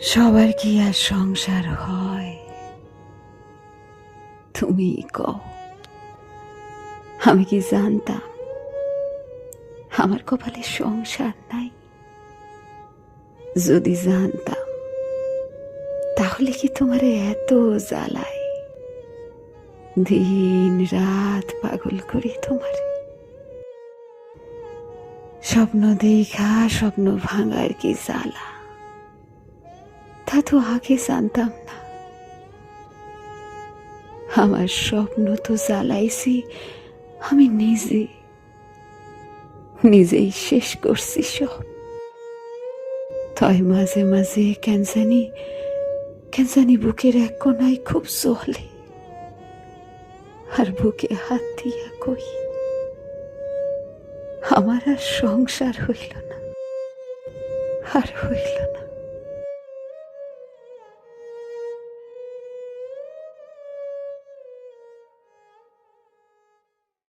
সবার কি আর সংসার হয়? তুমি কও, আমি কি জানতাম আমার কপালে সংসার নাই? যদি জানতাম, তাহলে কি তোমার এত জ্বালায় দিন রাত পাগল করি তোমার। স্বপ্ন দেখা, স্বপ্ন ভাঙার কি জ্বালা? তা তো আগে জানতাম না। আমার স্বপ্ন তো জ্বালাইছি, আমি নিজে, নিজেই শেষ করছি সব। তাই মাঝে মাঝে কেন জানি কেন জানি বুকের এক কোনায় খুব চলে। আর বুকে হাত দিয়া কই, আমার আর সংসার হইল না, আর হইল না।